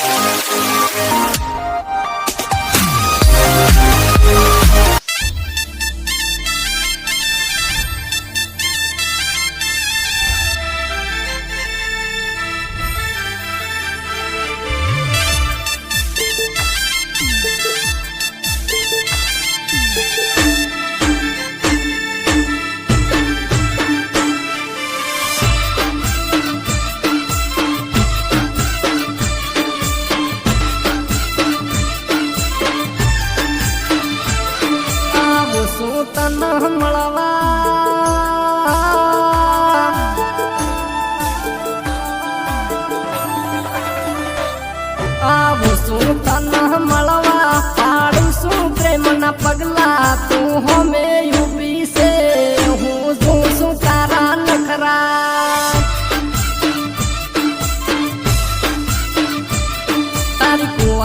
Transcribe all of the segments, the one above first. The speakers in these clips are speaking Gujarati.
આવું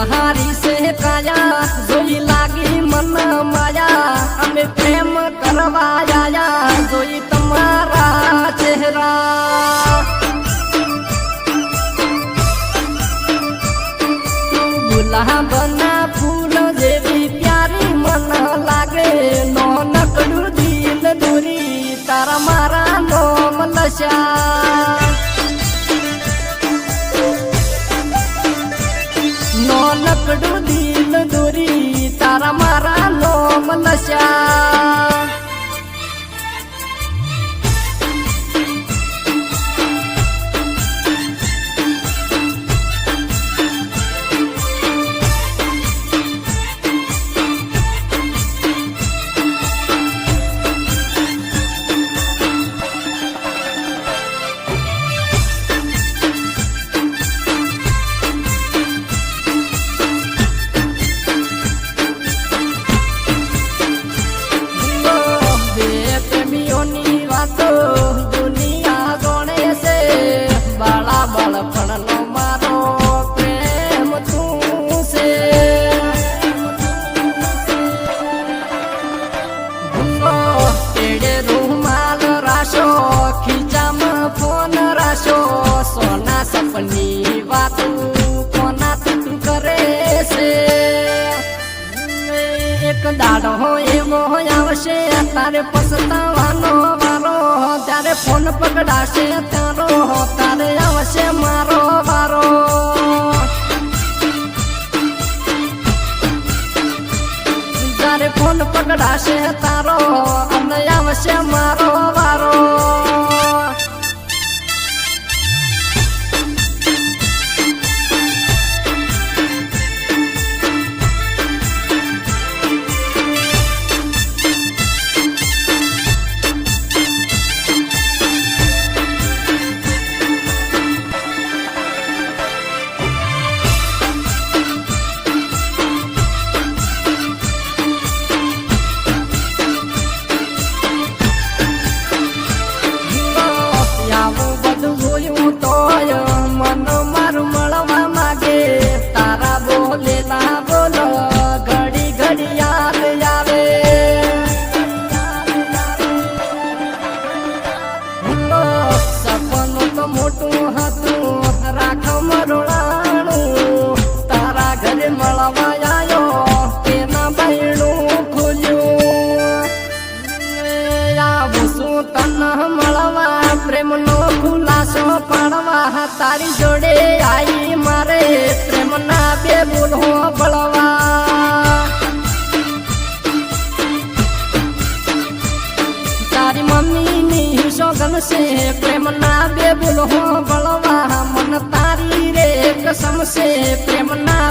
કુહારી છે કાયા જોઈ લાગી મન માયા અમે પ્રેમ કરવા આયા જોઈ તમારા ચહેરા ગુલાબના 笑。આવશે, તારે પસતાવાનો વારો. ત્યારે ફોન પકડાશે તારો તારે આવશે મારો વારો. તારે ફોન પકડાશે, તારો અને આવશે મારો વારો. મળવા પ્રેમનો ખુલાસો પાડવા, તારી જોડે આઈ મારે પ્રેમના બે બોલો ભળવા. તારી મમ્મીની સોગન છે પ્રેમના બે બોલો ભળવા, મન તારી રે કસમ છે પ્રેમના